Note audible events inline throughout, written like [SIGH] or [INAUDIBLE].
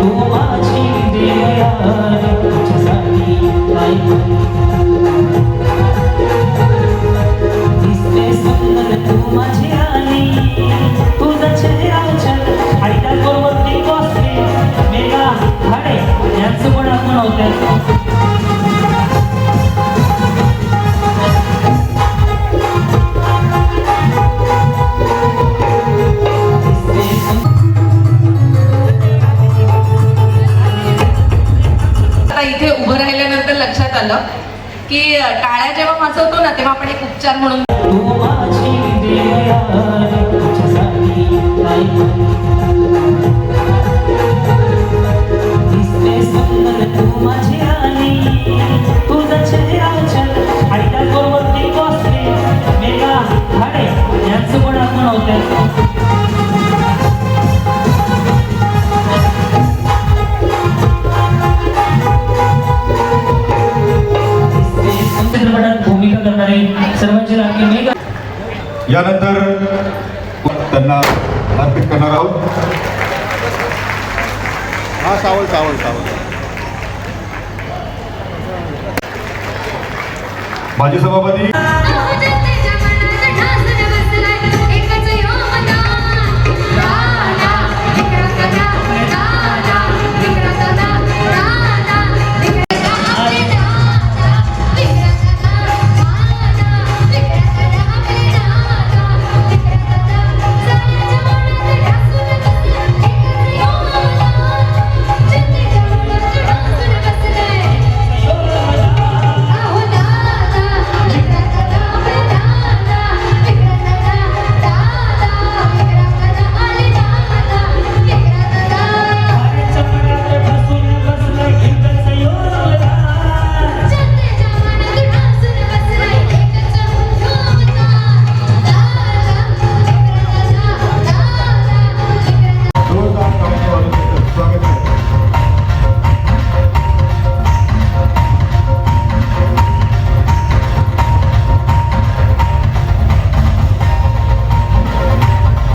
तू आलं की टाळ्या जेव्हा वाजवतो ना तेव्हा आपण एक उपचार म्हणून Thank you. यानंतर त्यांना अर्पित करणार आहोत. हा सावळ सावळ सावळ माजी सभापती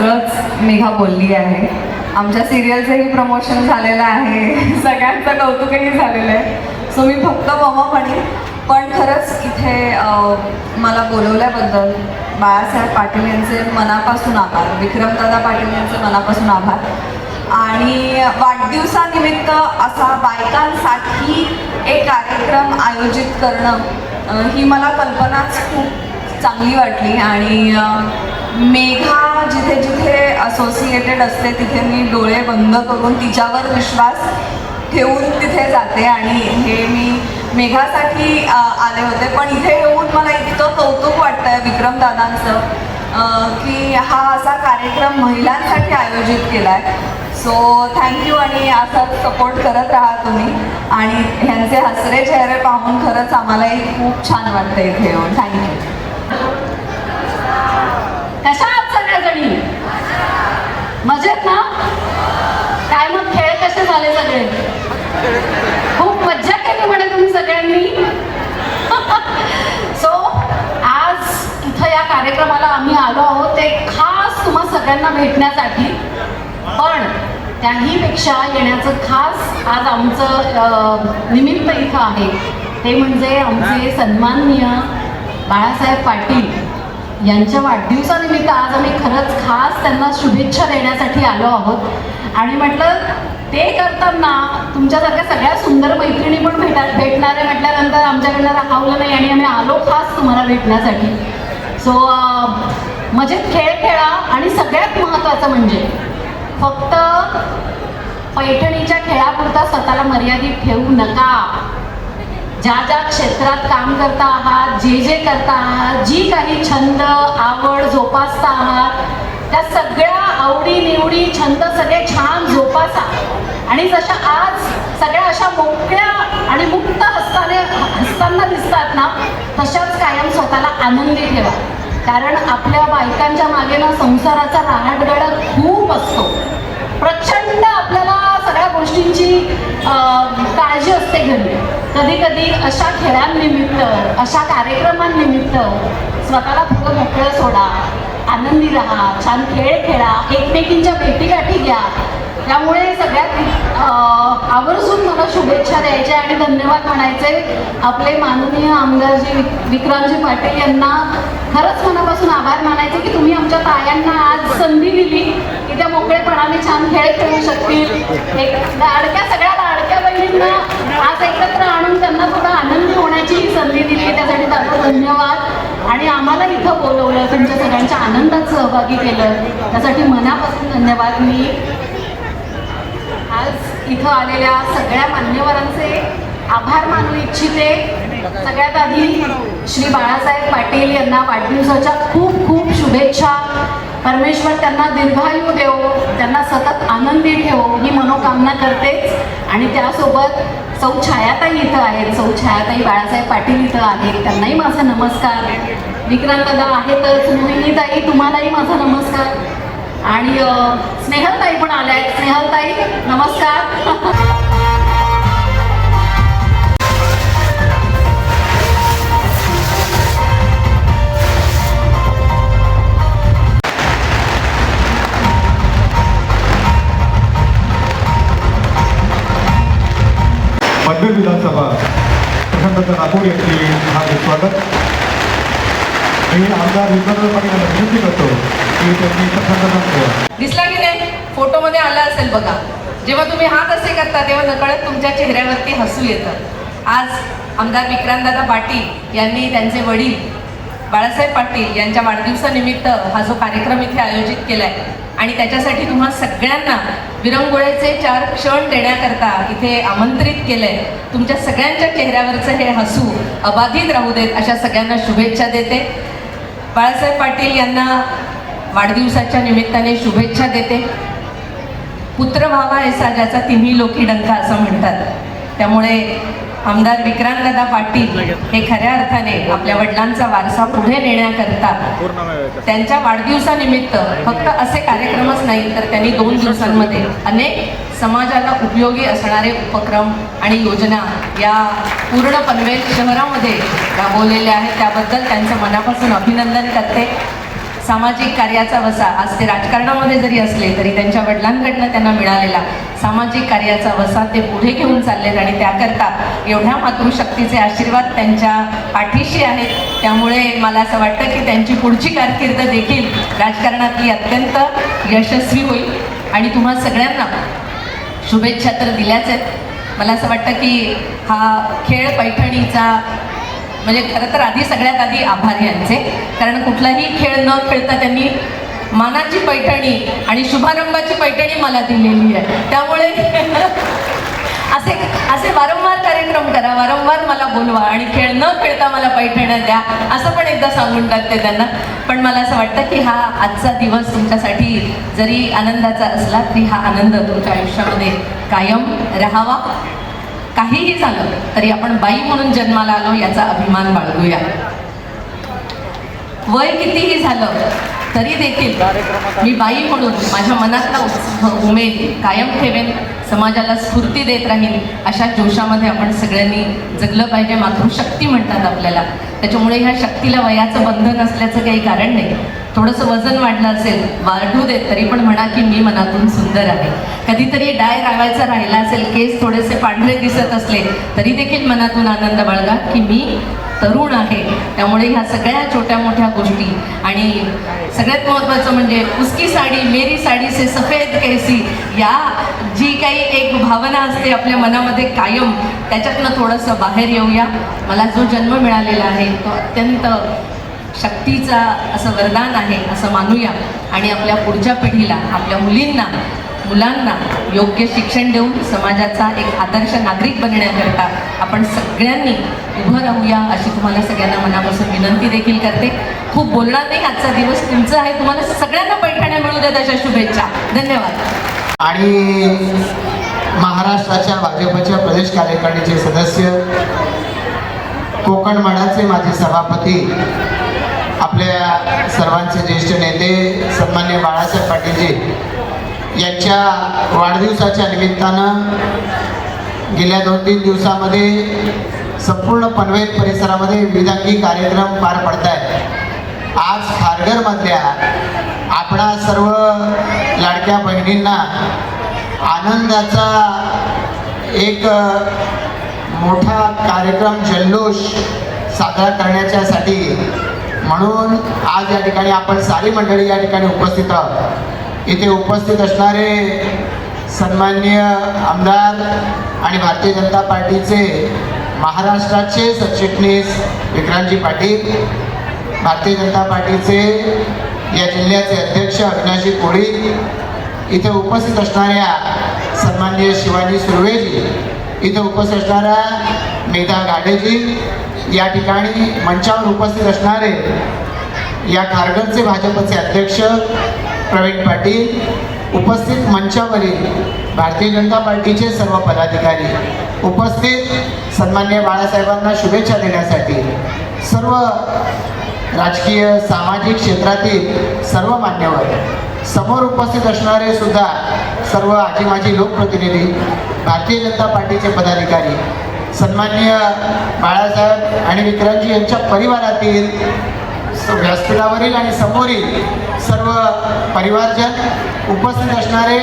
सगळंच मेघा बोलली आहे. आमच्या सिरियलचंही प्रमोशन झालेलं आहे. [LAUGHS] सगळ्यांचं कौतुकही झालेलं आहे. सो मी फक्त ममा म्हणेन पण खरंच इथे मला बोलवल्याबद्दल बाळासाहेब पाटील यांचे मनापासून आभार विक्रमदादा पाटील यांचे मनापासून आभार. आणि वाढदिवसानिमित्त असा बायकांसाठी एक कार्यक्रम आयोजित करणं ही मला कल्पनाच खूप चांगली वाटली. आणि मेघा जिथे जिथे असोसिएटेड असते तिथे मी डोळे बंद करून तिच्यावर विश्वास ठेवून तिथे जाते आणि हे मी मेघासाठी आले होते. पण इथे येऊन मला इतकं कौतुक वाटतंय विक्रमदादांचं की हा असा कार्यक्रम महिलांसाठी आयोजित केला आहे सो थँक्यू आणि असाच सपोर्ट करत राहा तुम्ही. आणि ह्यांचे हसरे चेहरे पाहून खरंच आम्हालाही खूप छान वाटतं इथे येऊन. थँक्यू कशा आहात सगळ्याजणी मजेत ना काय मग खेळ कसे झाले सगळे खूप मज्जा केली म्हणे तुम्ही सगळ्यांनी सो आज इथं या कार्यक्रमाला आम्ही आलो आहोत ते खास तुम्हा सगळ्यांना भेटण्यासाठी. पण त्याहीपेक्षा येण्याचं खास आज आमचं निमित्त इथं आहे. ते म्हणजे आमचे सन्माननीय बाळासाहेब पाटील यांच्या वाढदिवसानिमित्त आज आम्ही खरंच खास त्यांना शुभेच्छा देण्यासाठी आलो आहोत. आणि म्हटलं ते करताना तुमच्यासारख्या सगळ्या सुंदर मैत्रिणी पण भेटा भेटणार आहे. म्हटल्यानंतर आमच्याकडनं राहवलं नाही आणि आम्ही आलो खास तुम्हाला भेटण्यासाठी. सो म्हणजे खेळ खेळा आणि सगळ्यात महत्त्वाचं म्हणजे फक्त पैठणीच्या खेळापुरता स्वतःला मर्यादित ठेवू नका. ज्या ज्या क्षेत्रात काम करता आहात जे जे करता आहात जी काही छंद आवड जोपासता आहात त्या सगळ्या आवडी निवडी छंद सगळे छान जोपासा. आणि जशा आज सगळ्या अशा मोकळ्या आणि मुक्त हस्ताने हसताना दिसतात ना तशाच कायम स्वतःला आनंदी ठेवा. कारण आपल्या बायकांच्या मागे ना संसाराचा राहाटगाडा खूप असतो. प्रचंड आपल्याला सगळ्या गोष्टींची काळजी असते घरी. कधी कधी अशा खेळांनिमित्त अशा कार्यक्रमांनिमित्त स्वतःला थोडं मोकळं सोडा आनंदी राहा छान खेळ खेळा एकमेकींच्या भेटीगाठी घ्या. त्यामुळे सगळ्यात आवर्जून मला शुभेच्छा द्यायच्या आणि धन्यवाद म्हणायचे आपले माननीय आमदारजी विक- विक्रांतजी पाटील यांना खरंच मनापासून आभार मानायचे की तुम्ही आमच्या तायांना आज संधी दिली की त्या मोकळेपणाने छान खेळ खेळू शकतील. एक लाडक्या सगळ्या लाडक्या बहिणींना आज एकत्र आणून त्यांना थोडा आनंदी होण्याची संधी दिली त्यासाठी त्यांचं धन्यवाद. आणि आम्हाला इथं बोलवलं तुमच्या सगळ्यांच्या आनंदात सहभागी केलं त्यासाठी मनापासून धन्यवाद. मी इथं आलेल्या सगळ्या मान्यवरांचे आभार मानू इच्छिते. सगळ्यात आधी श्री बाळासाहेब पाटील यांना वाढदिवसाच्या खूप खूप शुभेच्छा. परमेश्वर त्यांना दीर्घायू देवो त्यांना सतत आनंदी ठेवो ही मनोकामना करतेच. आणि त्यासोबत सौ छायाताई इथं आहेत सौ छायाताई बाळासाहेब पाटील इथं आहेत. त्यांनाही माझा नमस्कार. विक्रांतदा आहेतच मोहिनीताई तुम्हालाही माझा नमस्कार. आणि स्नेहलताई पण आल्या आहेत स्नेहलताई नमस्कार. पनवेल विधानसभा प्रशांत नागपूर यांची हार्दिक स्वागत. मी आमदार विनंती करतो की त्यांनी दिसला की नाही? फोटोमध्ये आला असेल बघा. जेव्हा तुम्ही हात असे करता तेव्हा नकळत तुमच्या चेहऱ्यावरती हसू येतं. आज आमदार विक्रांतदादा पाटील यांनी त्यांचे वडील बाळासाहेब पाटील यांच्या वाढदिवसानिमित्त हा जो कार्यक्रम इथे आयोजित केला आहे आणि त्याच्यासाठी तुम्हा सगळ्यांना विरंगुळ्याचे चार क्षण देण्याकरता इथे आमंत्रित केलं आहे तुमच्या सगळ्यांच्या चेहऱ्यावरचं हे हसू अबाधित राहू देत अशा सगळ्यांना शुभेच्छा देते. बाळासाहेब पाटील यांना वाढदिवसाच्या निमित्ताने शुभेच्छा देते. पुत्र व्हावा ऐसा ज्याचा तिन्ही लोकी डंका असं म्हणतात. त्यामुळे आमदार विक्रांतदा पाटील हे खऱ्या अर्थाने आपल्या वडिलांचा वारसा पुढे नेण्याकरता त्यांच्या वाढदिवसानिमित्त फक्त असे कार्यक्रमच नाही तर त्यांनी दोन दिवसांमध्ये अनेक समाजाला उपयोगी असणारे उपक्रम आणि योजना या पूर्ण पनवेल शहरामध्ये राबवलेल्या आहेत. त्याबद्दल त्यांचं मनापासून अभिनंदन करते. सामाजिक कार्याचा वसा आज ते राजकारणामध्ये जरी असले तरी त्यांच्या वडिलांकडनं त्यांना मिळालेला सामाजिक कार्याचा वसा ते पुढे घेऊन चाललेत आणि त्याकरता एवढ्या मातृशक्तीचे आशीर्वाद त्यांच्या पाठीशी आहेत. त्यामुळे मला असं वाटतं की त्यांची पुढची कारकीर्द देखील राजकारणातली अत्यंत यशस्वी होईल. आणि तुम्हा सगळ्यांना शुभेच्छा तर दिल्याच आहेत. मला असं वाटतं की हा खेळ पैठणीचा म्हणजे खरं तर आधी सगळ्यात आधी आभार यांचे. कारण कुठलाही खेळ न खेळता त्यांनी मानाची पैठणी आणि शुभारंभाची पैठणी मला दिलेली आहे. त्यामुळे [LAUGHS] असे असे वारंवार कार्यक्रम करा वारंवार मला बोलवा आणि खेळ न खेळता मला पैठण्या द्या असं पण एकदा सांगून टाकते त्यांना. पण मला असं वाटतं की हा आजचा दिवस तुमच्यासाठी जरी आनंदाचा असला तरी हा आनंद तुमच्या आयुष्यामध्ये कायम राहावा. काहीही झालं तरी आपण बाई म्हणून जन्माला आलो याचा अभिमान बाळगूया. वय कितीही झालं तरी देखील मी बाई म्हणून माझ्या मनातला उत्साह उमेद कायम ठेवेन. समाजाला स्फूर्ती देत राहील अशा जोशामध्ये आपण सगळ्यांनी जगलं पाहिजे. मातृशक्ती म्हणतात आपल्याला. त्याच्यामुळे ह्या शक्तीला वयाचं बंधन असल्याचं काही कारण नाही. थोडंसं वजन वाढलं असेल वाढू देत तरी पण म्हणा की मी मनातून सुंदर आहे. कधीतरी डाय रावायचा राहिला असेल केस थोडेसे पांढरे दिसत असले तरी देखील मनातून आनंद बाळगा की मी तरुण आहे. त्यामुळे ह्या सगळ्या छोट्या मोठ्या गोष्टी आणि सगळ्यात महत्त्वाचं म्हणजे उसकी साडी मेरी साडी से सफेद कैसी या जी काही एक भावना असते आपल्या मनामध्ये कायम त्याच्यातनं थोडंसं बाहेर येऊया. मला जो जन्म मिळालेला आहे तो अत्यंत शक्तीचा असं वरदान आहे असं मानूया. आणि आपल्या पुढच्या पिढीला आपल्या मुलींना मुलांना योग्य शिक्षण देऊन समाजाचा एक आदर्श नागरिक बनण्याकरता आपण सगळ्यांनी उभं राहूया अशी तुम्हाला सगळ्यांना मनापासून विनंती देखील करते. खूप बोलणार नाही आजचा दिवस तुमचा आहे तुम्हाला सगळ्यांना पैठण्या मिळू देत अशा शुभेच्छा. धन्यवाद. आणि महाराष्ट्राच्या भाजपच्या प्रदेश कार्यकारिणीचे सदस्य कोकण मठाचे माजी सभापती आपल्या सर्वांचे ज्येष्ठ नेते सन्मान्य बाळासाहेब पाटीलजी यांच्या वाढदिवसाच्या निमित्तानं गेल्या दोन तीन दिवसामध्ये संपूर्ण पनवेल परिसरामध्ये विविधांगी कार्यक्रम पार पडत आहेत आज खारघरमधल्या आपणा सर्व लाडक्या बहिणींना आनंदाचा एक मोठा कार्यक्रम जल्लोष साजरा करण्याच्यासाठी म्हणून आज या ठिकाणी आपण सारी मंडळी या ठिकाणी उपस्थित आहोत. इथे उपस्थित असणारे सन्माननीय आमदार आणि भारतीय जनता पार्टीचे महाराष्ट्राचे सरचिटणीस विक्रांतजी पाटील भारतीय जनता पार्टीचे या जिल्ह्याचे अध्यक्ष अविनाशी कोळी इथे उपस्थित असणाऱ्या सन्माननीय शिवाजी सुर्वेजी इथे उपस्थित असणाऱ्या मेधा गाडेजी या ठिकाणी मंचावर उपस्थित असणारे या खारगडचे भाजपचे अध्यक्ष प्रवीण पाटील उपस्थित मंचावरील भारतीय जनता पार्टीचे सर्व पदाधिकारी उपस्थित सन्मान्य बाळासाहेबांना शुभेच्छा देण्यासाठी सर्व राजकीय सामाजिक क्षेत्रातील सर्व मान्यवर समोर उपस्थित असणारे सुद्धा सर्व आजी माजी लोकप्रतिनिधी भारतीय जनता पार्टीचे पदाधिकारी सन्मान्य बाळासाहेब आणि विक्रमजी यांच्या परिवारातील व्यासपीठावरील आणि समोरील सर्व परिवारजन उपस्थित असणारे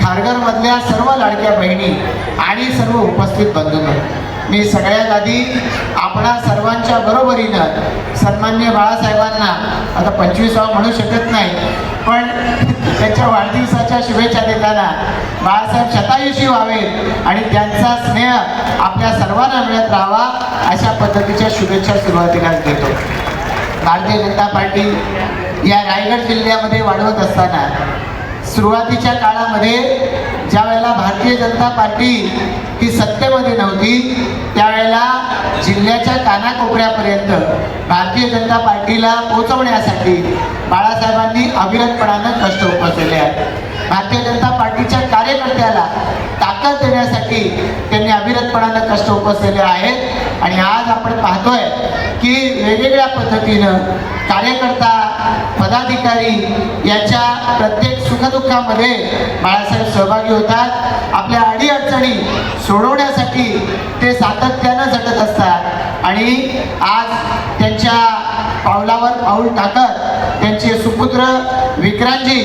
खारघरमधल्या सर्व लाडक्या बहिणी आणि सर्व उपस्थित बंधूंनो मी सगळ्यात आधी आपणा सर्वांच्या बरोबरीनं सन्मान्य बाळासाहेबांना आता पंचवीसावा म्हणू शकत नाही पण त्यांच्या वाढदिवसाच्या शुभेच्छा देताना बाळासाहेब शतायुषी व्हावेत आणि त्यांचा स्नेह आपल्या सर्वांना मिळत राहावा अशा पद्धतीच्या शुभेच्छा सुरुवातीलाच देतो. भारतीय जनता पार्टी या रायगड जिल्ह्यामध्ये वाढवत असताना सुरुवातीच्या काळामध्ये ज्या वेळेला भारतीय जनता पार्टी ही सत्तेमध्ये नव्हती त्यावेळेला जिल्ह्याच्या कानाकोपऱ्यापर्यंत भारतीय जनता पार्टीला पोचवण्यासाठी बाळासाहेबांनी अविरतपणानं कष्ट उपसलेले आहेत. भारतीय जनता पार्टीच्या कार्यकर्त्याला ताकद देण्यासाठी त्यांनी अविरतपणानं कष्ट उपसलेले आहेत. आणि आज आपण पाहतोय की वेगवेगळ्या पद्धतीनं कार्यकर्ता पदाधिकारी याच्या प्रत्येक सुखदुःखामध्ये बाळासाहेब सहभागी होतात. आपल्या अडीअडचणी सोडवण्यासाठी ते सातत्यानं झटत असतात. आणि आज त्यांच्या पावलावर पाऊल टाकत त्यांचे सुपुत्र विक्रांतजी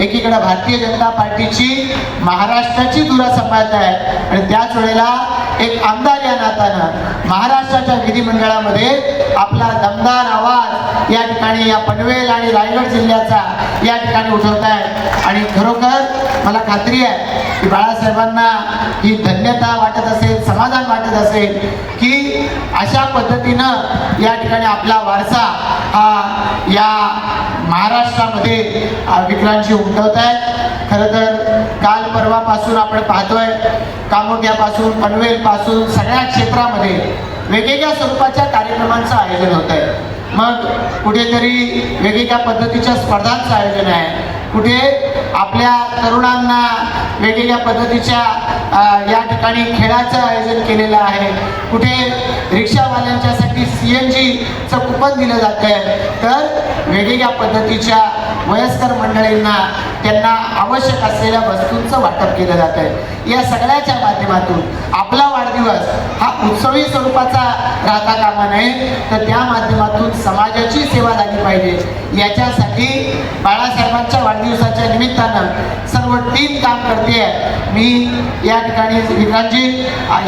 एकीकडे भारतीय जनता पार्टीची महाराष्ट्राची धुरा सांभाळत आहेत आणि त्याच वेळेला एक आमदार या नात्यानं महाराष्ट्राच्या विधिमंडळामध्ये आपला दमदार आवाज या ठिकाणी या पनवेल आणि रायगड जिल्ह्याचा या ठिकाणी उठवत आहेत आणि खरोखर मला खात्री आहे की बाळासाहेबांना ही धन्यता वाटत असेल समाधान वाटत असेल की अशा पद्धतीनं या ठिकाणी आपला वारसा हा या महाराष्ट्रामध्ये विकलांशी उमटवत आहेत. खरं तर काल परवापासून आपण पाहतोय कामोठ्यापासून पनवेलपासून सगळ्या क्षेत्रामध्ये वेगवेगळ्या स्वरूपाच्या कार्यक्रमांचं आयोजन होत आहे. मग कुठेतरी वेगवेगळ्या पद्धतीच्या स्पर्धांचं आयोजन आहे. कुठे आपल्या तरुणांना वेगवेगळ्या पद्धतीच्या या ठिकाणी खेळाचं आयोजन केलेलं आहे. कुठे रिक्षावाल्यांच्यासाठी सी एन जीचं कुपन दिलं जातं आहे तर वेगवेगळ्या पद्धतीच्या वयस्कर मंडळींना त्यांना आवश्यक असलेल्या वस्तूंचं वाटप केलं जात आहे. या सगळ्याच्या माध्यमातून आपला वाढदिवस हा उत्सवी स्वरूपाचा राहता कामा नये तर त्या माध्यमातून समाजाची सेवा झाली पाहिजे. याच्यासाठी बाळासाहेबांच्या वाढदिवसाच्या निमित्तानं सर्व टीम काम करते आहे मी या ठिकाणी विक्रांतजी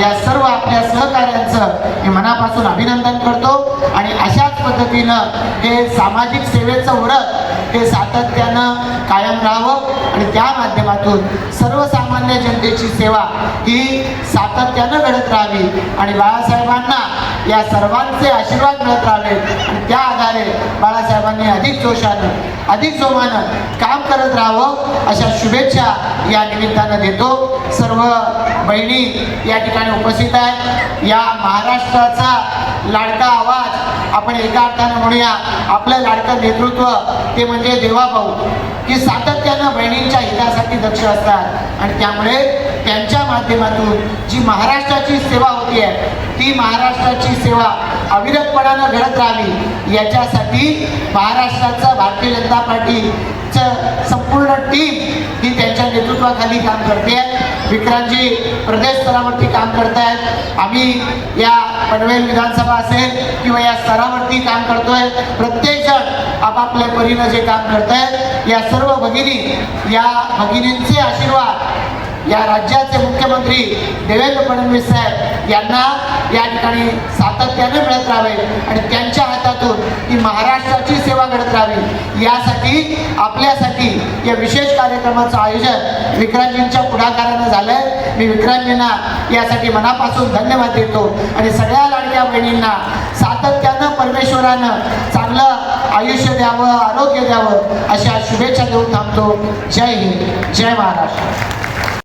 या सर्व आपल्या सहकार्यांचं मी मनापासून अभिनंदन करतो आणि अशाच पद्धतीनं हे सामाजिक सेवेचं व्रत हे सातत्यानं कायम राहावं आणि त्या माध्यमातून सर्वसामान्य जनतेची सेवा ही सातत्यानं घडत राहावी. आणि बाळासाहेबांना या सर्वांचे आशीर्वाद मिळत राहावे. आणि त्या आधारे बाळासाहेबांनी अधिक जोशानं अधिक जोमानं काम करत राहावं अशा शुभेच्छा या निमित्तानं देतो. सर्व बहिणी या ठिकाणी उपस्थित आहेत. या महाराष्ट्राचा लाडका आवाज आपण एका अर्थानं म्हणूया. आपलं लाडकं नेतृत्व ते म्हणजे देवाभाऊ की सातत्यानं बहिणींच्या हितासाठी दक्ष असतात. आणि त्यामुळे त्यांच्या माध्यमातून जी महाराष्ट्राची सेवा होती आहे. ती महाराष्ट्राची सेवा अविरतपणानं घडत राहावी याच्यासाठी महाराष्ट्राचं भारतीय जनता पार्टीचं संपूर्ण टीम ही त्यांच्या नेतृत्वाखाली काम करते विक्रांतजी प्रदेश स्तरावरती काम करतायत आम्ही या पनवेल विधानसभा असेल किंवा या स्तरावरती काम करतोय प्रत्येक जण आपापल्या परीनं जे काम करतायत या सर्व भगिनी या भगिनींचे आशीर्वाद या राज्याचे मुख्यमंत्री देवेंद्र फडणवीस साहेब यांना या ठिकाणी सातत्याने मिळत राहावे आणि त्यांच्या हातातून ही महाराष्ट्राची सेवा घडत राहावी. यासाठी आपल्यासाठी या विशेष कार्यक्रमाचं आयोजन विक्रांतजींच्या पुढाकारानं झालंय. मी विक्रांतजींना यासाठी मनापासून धन्यवाद देतो आणि सगळ्या लाडक्या बहिणींना सातत्यानं परमेश्वरानं चांगलं आयुष्य द्यावं आरोग्य द्यावं अशा शुभेच्छा देऊन थांबतो. जय हिंद जय महाराष्ट्र.